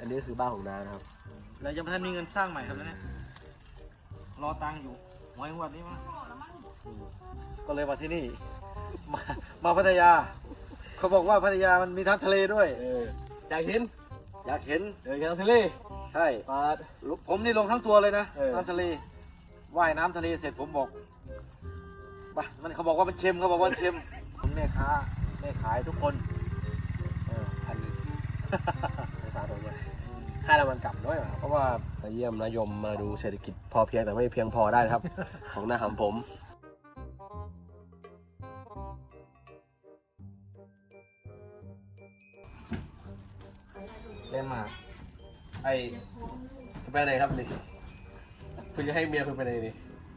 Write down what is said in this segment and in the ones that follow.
อันนี้คือบ้านของน้านะครับเรายังไม่ทันมีเงินสร้างใหม่ครับเนี่ยรอตังค์อยู่หวยงวดนี้มั้งก็เลยมาที่นี่ มามาพัทยา เขาบอกว่าพัทยามันมีทางทะเลด้วย เอออยากเห็นอยากเห็นเดินทางทะเลใช่ปาด ผมนี่ลงทั้งตัวเลยนะเออ น้ำทะเลว่ายน้ำทะเลเสร็จผมบอกไปมันเขาบอกว่ามันเค็มเขาบอกว่ามันเค็มผมแม่ค้าแม่ขายทุกคนเออพันหนึ่ง ค่าน้ำมันกลับน้อยกว่าเพราะว่ามาเยี่ยมนายมมาดูเศรษฐกิจพอเพียงแต่ไม่เพียงพอได้นะครับ ของหน้าของผมเล่นมาไอจะไปไหนครับนี่คุณจะให้เมียคุณไปไหนนี่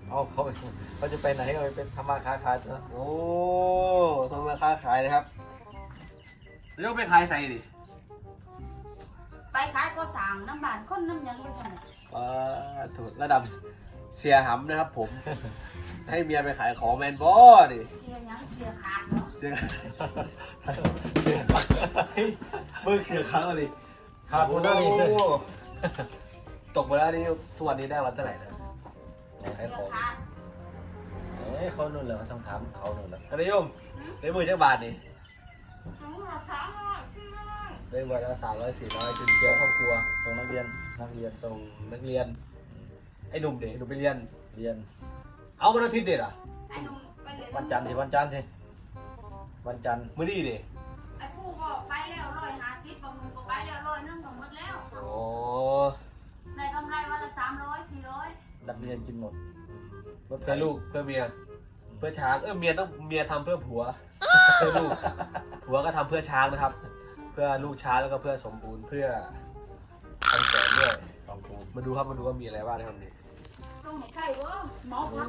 เอาเขาเขาจะไปไหนเขาไปเป็นทำมาค้าขายเถอะโอ้ทำมาค้าขายนะครับเรียกไปขายใส่ดิไป ขายก็สั่งน้ำบานคนน้ำหยังไม่ใช่ไหมว้าถูกระดับเสียหำนะครับผม ให้เมียไปขายของแมนบอดิเสียหยังเสียขาดเนาะเสียเสียเบิกเสียครั้งเลยขาดหมดแล้วนี่โอ้ตกหมดแล้วนี่ทุกวันนี้ได้วันเท่าไหร่นะขายเสียของขาดเอ้ยเขานู่นเลยต้องถามเขานู่นแหละอันนี้โยมได้มือจักบาทนี่ ได้วันละสามร้อยสี่ร้อยจุนเจือครอบครัว ส่งนักเรียน นักเรียน ส่งนักเรียน ไอ้หนุ่มเด็กหนุ่มไปเรียน เรียน เอาวันอาทิตย์เด็ดอะไอ้หนูไปเรียนวันจันทร์สิวันจันทร์สิวันจันทร์มื้อนี้เด็ไอ้ผู้ก็ไปแล้วร้อยห้าสิบบางมือก็ไปแล้วร้อยหนึงก็หมดแล้วโอ้ได้กำไรวันละสามร้อยสี่ร้อยนักเรียนกินหมดรถไฟเพื่อลูกเพื่อเมีย เพื่อช้างเออเมียต้องเมียทำเพื่อผัวเพื่อลูกผัวก็ทำเพื่อช้างนะครับเพื่อลูกช้างแล้วก็เพื่อสมบูรณ์เพื่อทำแสนด้วยสองคูมาดูครับมาดูว่ามีอะไรบ้างนะครับนี่ส่งให้ใส่เวะหมอพัก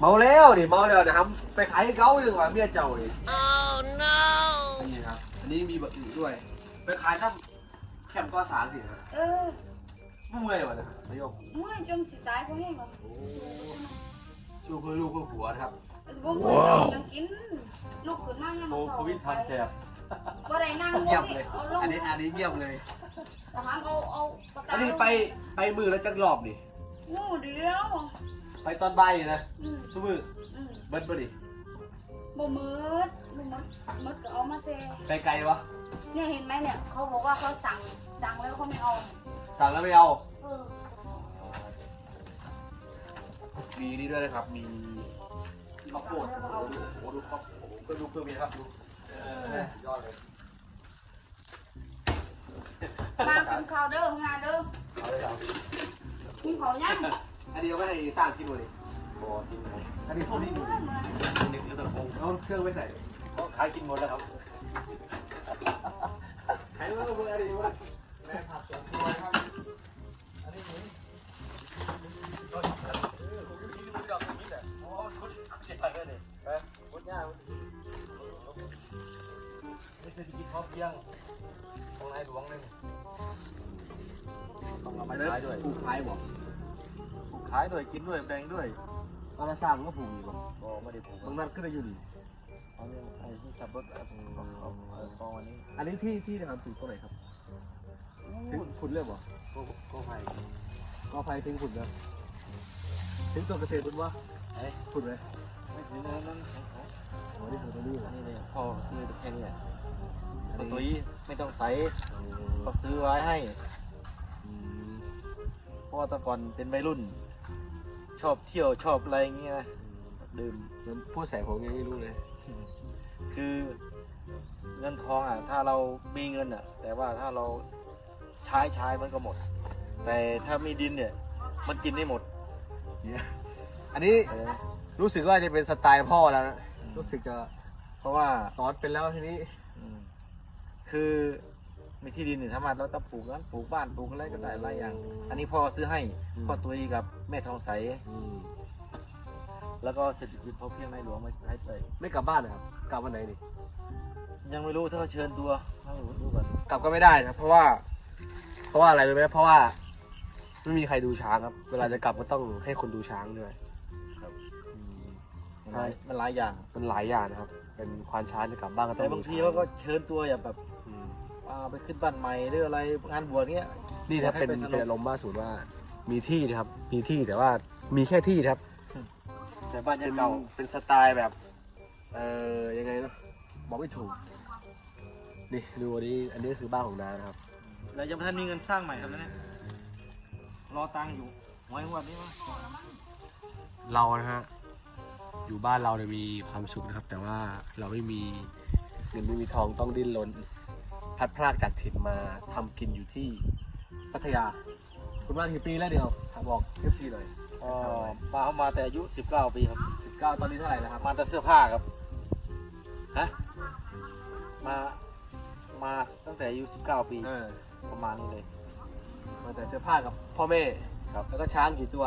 เมาแล้วดิเมาแล้วนะครับไปขายให้เขาดีกว่าเมียเจ้าดินี่ครับอันนี้มีบะอื่นด้วย ไปขายถ้าแคมป์ก็สารสิครับเออเมื่อไหร่วะเนี่ยนายกเมื่อจมสิตายเพราะแห้งหรอชูเพื่อลูกเพื่อผัวนะครับบ่หมดยังกินลูกขึ้นมายังโคมาโควิดทำแสบ บ่ได้นั่งเงียบเลยเอาลงอันนี้อันนี้เงียบเลยทหารเอาเอาปากกาอันนี้ไปไปมือแล้วจักรอบดิงูเดียวไปตอนบ่ายนะอืมทุกมืออืมเบิ้ลปะดิบ่มืดบ่มืดมืดก็เอามาเซไกลๆวะเนี่ยเห็นไหมเนี่ยเขาบอกว่าเขาสั่งสั่งแล้วเขาไม่เอาสั่งแล้วไม่เอาเออมีนี่ด้วยนะครับ มีข้าวโพดโอ้โหดูข้าวโอ้โหเพื่อลูกเพื่อเมียครับดู เออสุดยอดเลยมากินข้าวเด้องานเด้อเอาเลยครับกินข้าวยังอันนี้เอาไว้ให้สร้างกินหมดเลยบอกินหมดอันนี้เหสูตรนี่ดูมือนเหมือนเด็กเยอะแต่คงเอาเครื่องไว้ใส่ก็ขายกินหมดแล้วครับใครรู้ว่าเบอร์อะไรดีวะ กขายด้วยกินด้วยแบ่งด้วยเอาละสร้างก็ปลูกอีกบ่ก็ไม่ได้ปลูกบางนัดขึ้นได้อยู่ดีเอาเนี่ยไอ้ที่ขับรถเอาเอาเอาเอากองอันนี้อันนี้ที่ที่นะครับปลูกตรงไหนครับถึงขุดเลยบ่ก็ก็ไผ่ก็ไฟถึงขุดเลยถึงตัวเกษตรขุดวะเอ้ยขุดเลยไม่ถึงนั้นนั้นของเขาโอ้นี่ขุดตรงนี้เหรอนี่เลยพ่อซื้อแค่นี้แหละอันปุ๋ยนี้ไม่ต้องใส่เขาซื้อไว้ให้อืมเพราะว่าแต่ก่อนเป็นวัยรุ่น ชอบเที่ยวชอบอะไรอย่างเงี้ยนะดื่มเหมือนพูดใส่ผมยังไม่รู้เลย คือเงินทองอะ ถ้าเรามีเงินอะ แต่ว่าถ้าเราใช้ใช้มันก็หมด แต่ถ้ามีดินเนี่ย มันกินได้หมด อันนี้เออ รู้สึกว่าจะเป็นสไตล์พ่อแล้วนะรู้สึกจะเพราะว่า สอนเป็นแล้วทีนี้ อืมคือ มีที่ดินเนี่ยสามารถเราจะปลูกนั้นปลูกบ้านปลูกอะไรก็ได้หลายอย่าง อันนี้พ่อซื้อให้พ่อตุยกับแม่ทองใส แล้วก็เศรษฐกิจพอเพียงในหลวงมาใช้ไปไม่กลับบ้านนะครับ กลับวันไหนนี่ยังไม่รู้ถ้าเขาเชิญตัวให้ผมดูก่อนกลับก็ไม่ได้นะเพราะว่า เพราะว่าอะไรรู้ไหมเพราะว่าไม่มีใครดูช้างครับ เวลาจะกลับก็ต้องให้คนดูช้างด้วย มันหลายมันหลายอย่าง มันหลายอย่างนะครับ เป็นควานช้างจะกลับบ้านก็ต้อแต่งบางดูทีช้เขาก็เชิญตัวอย่างแบบอืมอ่า เอาไปขึ้นบ้านใหม่หรืออะไรงานบวชเงี้ย นี่นะครับให้เป็นไปสนุกเป็นอารมณ์ว่าสูตรว่า มีที่นะครับ มีที่แต่ว่ามีแค่ที่นะครับ แต่บ้านเป็ยังนเก่าเป็นสไตล์แบบ เออยังไงเนาะบอกไม่ถูก นี่ดูอันนี้อันนี้คือบ้านของนานะครับ แล้วยังไม่ทันมีเงินสร้างใหม่ครับเนี่ยรอตังค์อยู่หวยงวดนี้มั้งเรานะฮะอยู่บ้านเราเนี่ยมีความสุขนะครับ แต่ว่าเราไม่มีเงินไม่มีทองต้องดิ้นรน พลัดพรากจากถิ่นมาทำกินอยู่ที่พัทยา คุณมากี่ปีแล้วเดียวบอกเทียบทีหน่อยอ๋อมาเข้ามาแต่อายุ 19 ปีครับสิบเก้าตอนนี้เท่าไหร่แล้วครับมาแต่เสื้อผ้าครับฮะมามาตั้งแต่อายุ 19 ปีเออประมาณนี้เลย มาแต่เสื้อผ้ากับพ่อแม่ครับ แล้วก็ช้างกี่ตัว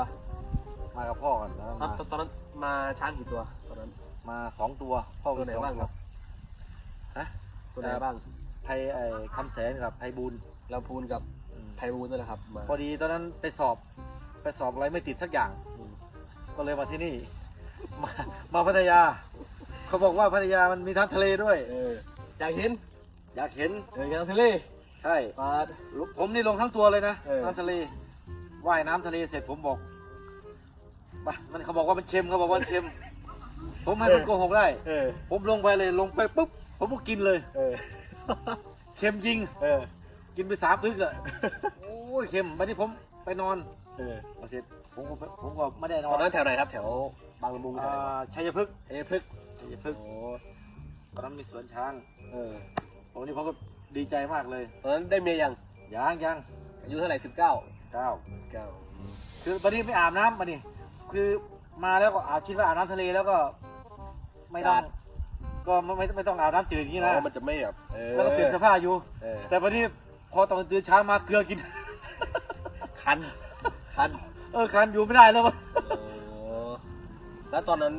มากับพ่อกันแล้วตอมานตอนนั้นมาช้างกี่ตัวตอนนั้นมาสองตัวพ่อตัวมีไหนสองบ้างตัควรับฮะตัวไหนบ้าง ไพไอ้คำแสนกับไพบูลย์ลำพูนกับไทยบูนนั่นแหละครับมาพอดีตอนนั้นไปสอบไปสอบอะไรไม่ติดสักอย่างก็เลยมาที่นี่ มามาพัทยา เขาบอกว่าพัทยามันมีทั้งทะเลด้วย เอออยากเห็นอยากเห็นเอออยากทะเลใช่ปาด ผมนี่ลงทั้งตัวเลยนะเออ น้ำทะเลว่ายน้ำทะเลเสร็จผมบอกไปมันเขาบอกว่ามันเค็มเขาบอกว่ามันเค็ม ผมให้คนโกหกได้ เออผมลงไปเลยลงไปปุ๊บผมก็กินเลย เออ เค็มจริง เออ กินไปสามอึกอะโอ้ยเค็มวันนี้ผมไปนอน เออพอเสร็จผมก็ผมก็ไม่ได้นตออนนนั้นแถวไหนครับ แถวบางละมุงแถวไหนอ่าชัยพฤกษ์เอพึกษ์ชัยพฤกษ์โอ้ตอนนั้นมีสวนช้างเออผมนี่ผมก็ดีใจมากเลยตอนนั้นได้เมียยังยังยังอายุเท่าไหร่สิบเก้าเก้า เก้าคือวันนี้ไม่อาบน้ำมานี่คือมาแล้วก็อาบคิดว่าอาบน้ำทะเลแล้วก็ ไม่ต้อง ก็ไม่ไม่ไม่ต้องอาบน้ำจืดอย่างนี้นะมันจะไม่แบบเออแล้วก็เปลี่ยนเสื้อผ้าอยู่ เออ แต่วันนี้พอตอนตื่นเช้ามาเกลือกิน คันคันเออคันอยู่ไม่ได้แล้ววะเออแล้วตอนนั้น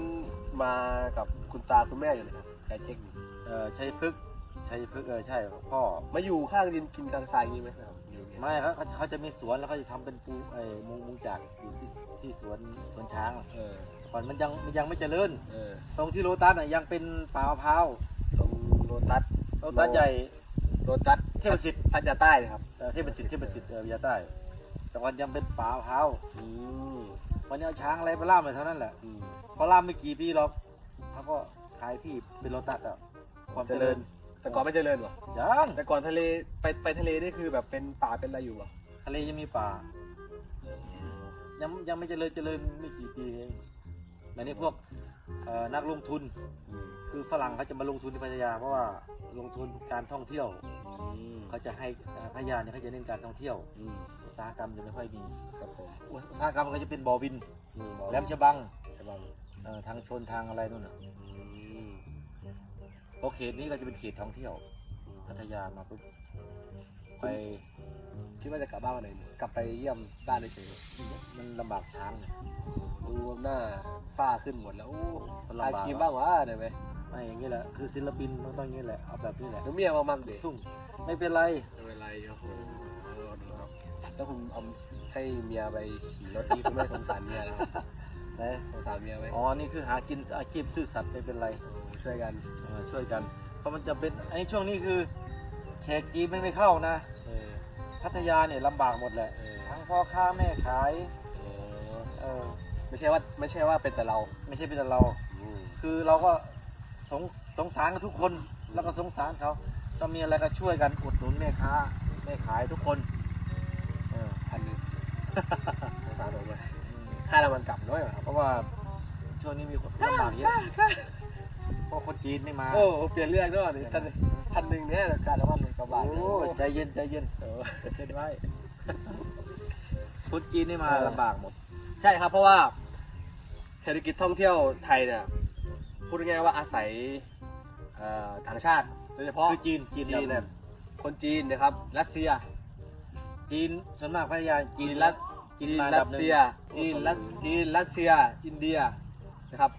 มากับคุณตาคุณแม่อยู่เลยครับใครเช็คอยู่เออชัยพฤกษ์ชัยพฤกษ์เออใช่พ่อ มาอยู่ข้างดินกินกลางทรายอย่างนี้ไหมครับอยู่อย่างเงี้ยไม่ครับเขาเขาจะมีสวนแล้วเขาจะทำเป็นปูไอ้มุงมุงจากอยู่ที่ที่สวนสวนช้างอะเออ ก่อนมันยังมันยังไม่เจริญ เออตรงที่โลตัสอะยังเป็นป่ามะพร้าวตรงโรตัสโลตัสใหญ่โรตัสเทพสิทธิ์พัทยาใต้นะครับเออเทพสิทธิ์เทพสิทธิ์เออวิทยาใต้แต่วันยังเป็นป่ามะพร้าวอืมวันนี้เอาช้างอะไรไปล่ามเลยเท่านั้นแหละอืมพอล่ามไม่กี่ปีหรอกเขาก็ขายที่เป็นโลตัสอะความเจริญแต่ก่อนไม่เจริญหรอยังแต่ก่อนทะเลไปไปทะเลนี่คือแบบเป็นป่าเป็นอะไรอยู่เหรอทะเลยังมีป่า ยังยังไม่เจริญเจริญไม่กี่ปีเอง แต่นี่พวกเอ่อนักลงทุนอืมคือฝรั่งเขาจะมาลงทุนที่พัทยาเพราะว่าลงทุนการท่องเที่ยวอืมเขาจะให้เอ่อพัทยาเนี่ยเขาจะเน้นการท่องเที่ยวอืมอุตสาหกรรมจะไม่ค่อยมีครับผมอุตสาหกรรมมันก็จะเป็นบ่อวินอืมแหลมฉบังฉบังเอ่อทางชนทางอะไรนู่นน่ะอืมเพราะเขตนี้ก็จะเป็นเขตท่องเที่ยวพัทยามาปุ๊บไปคิดว่าจะกลับบ้านวันไหนกลับไปเยี่ยมบ้านเฉยมันลำบากช้างเนี่ยๆ ดูหน้าฝ้าขึ้นหมดแล้วโอ้มันถ่ายลำบากคลิปบ้างวะได้ไหมไม่อย่างนี้แหละ คือศิลปินต้องต้องอย่างนี้แหละ เอาแบบนี้แหละ แล้วเมียมามั่งเด็กทุ่ง ไม่เป็นไรไม่เป็นไรโอ้โหแล้วคุณเอาให้เมียไปขี่รถนี้คุณไม่สงสารเมียนะครับนะสงสารเมียไหมอ๋อ นี่คือหากินอาชีพซื่อสัตย์ไม่เป็นไรช่วยกันเออช่วยกัน เพราะมันจะเป็นไอ้ช่วงนี้คือแขกจีนไม่ไม่เข้านะ เออพัทยาเนี่ยลำบากหมดแหละ เออทั้งพ่อค้าแม่ขาย เออเออ ไม่ใช่ว่าไม่ใช่ว่าเป็นแต่เรา ไม่ใช่เป็นแต่เรา อืมคือเราก็สงสงสารกันทุกคนแล้วก็สงสารเขาต้องมีอะไรก็ช่วยกันอุดหนุนแม่ค้าแม่ขายทุกคนเออพันหนึ่งสงสารผมเลยอืมค่าน้ำมันกลับน้อยเหรอครับเพราะว่าช่วงนี้มีคนลำบากเยอะเพราะคนจีนไม่มาโอ้เปลี่ยนเรื่องด้วยนี่ท่านพันหนึ่งเนี่ยการน้ำมันกระบาดโอ้ใจเย็นใจเย็นเออเซ็นไว้คนจีนไม่มาลำบากหมด ใช่ครับ เพราะว่า เศรษฐกิจท่องเที่ยวไทยเนี่ยพูดง่ายๆว่าอาศัยเอ่อต่างชาติโดยเฉพาะคือจีนจีนจีนแบเนี่ยบคนจีนนะครับรัสเซีย จีนส่วนมากพัทยาจีจีนนรัสจีจีนนมาอันรัดับสหนึ่งเซียจีนรัสจีนรัสเซีย อินเดียนะครับ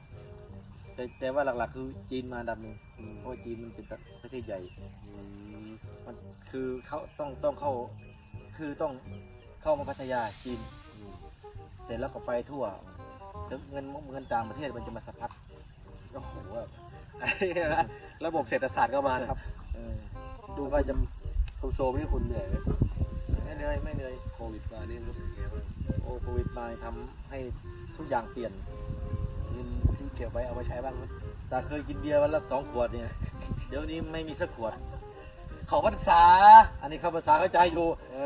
แต่แต่ว่าหลักๆ คือจีนมาอันดับหนึ่งเพราะว่าจีนมันเป็นประเทศใหญ่ มันคือเขาต้องต้องเข้าคือต้องเข้ามาพัทยาจีน เสร็จแล้วก็ไปทั่ว แล้วเงินเงินต่างประเทศมันจะมาสะพัดโอ้โหแบบ ระบบเศรษฐศาสตร์ก็มานะครับเออดูว่าจะโซมๆนี่คุณเหนื่อยไหมไม่เหนื่อยไม่เหนื่อยโควิดมานี่รู้สึกยังไงบ้างโอ้โควิดมาทำให้ทุกอย่างเปลี่ยนเงินที่เก็บไว้เอาไปใช้บ้างไหมแต่เคยกินเบียร์วันละสองขวดเนี่ย เดี๋ยวนี้ไม่มีสักขวด เขาพรรษา อันนี้เขาภาษาเข้าใจอยู่ เอ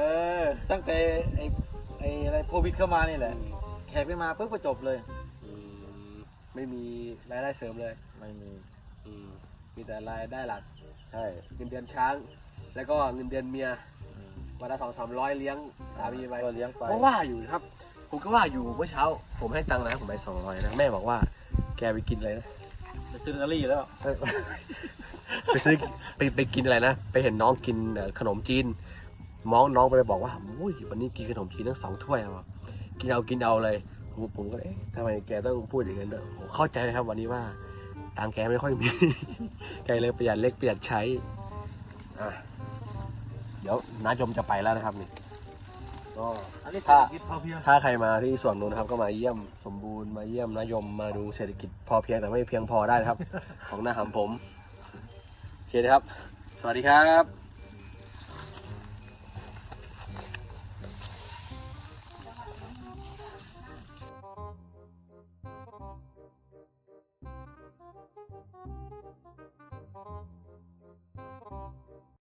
อ ตั้งแต่ไอ้ไอ้อะไรโควิดเข้ามานี่แหละ แขกไม่มาปุ๊บก็จบเลยอืม ไม่มีรายได้เสริมเลย ไม่มี อืมมีแต่รายได้หลักใช่เงินเดือนช้าง แล้วก็เงินเดือนเมียอืมวันละสองสามร้อยเลี้ยงสามีไปก็เลี้ยงไปเพราะว่าอยู่นะครับ ผมก็ว่าอยู่เมื่อเช้า ผมให้ตังค์นะผมไปสองร้อยนะแม่บอกว่าแกไปกินอะไรนะ ไปซื้อลอตเตอรี่แล้วไปซื้อไปไปกินอะไรนะ ไปเห็นน้องกินเอ่อขนมจีนมองน้องไปเลยบอกว่าอุ้ยวันนี้กินขนมจีนทั้งสองถ้วยอะกินเอากินเอาเลย ผมผมก็เลยเอ๊ะทำไมแกต้องพูดอย่างนั้นด้วยผมเข้าใจนะครับ วันนี้ว่าตังค์แกไม่ค่อยมีแกเลยประหยัดเล็กประหยัดใช้อะเดี๋ยวน้ายมจะไปแล้วนะครับนี่ก็อันนี้ถ้าเศรษฐกิจพอเพียงถ้าใครมาที่สวนนนท์นะครับ ก็มาเยี่ยมสมบูรณ์มาเยี่ยมนายมมาดูเศรษฐกิจพอเพียงแต่ไม่เพียงพอได้นะครับ ของหน้าหำผมโอเคนะครับ สวัสดีครับ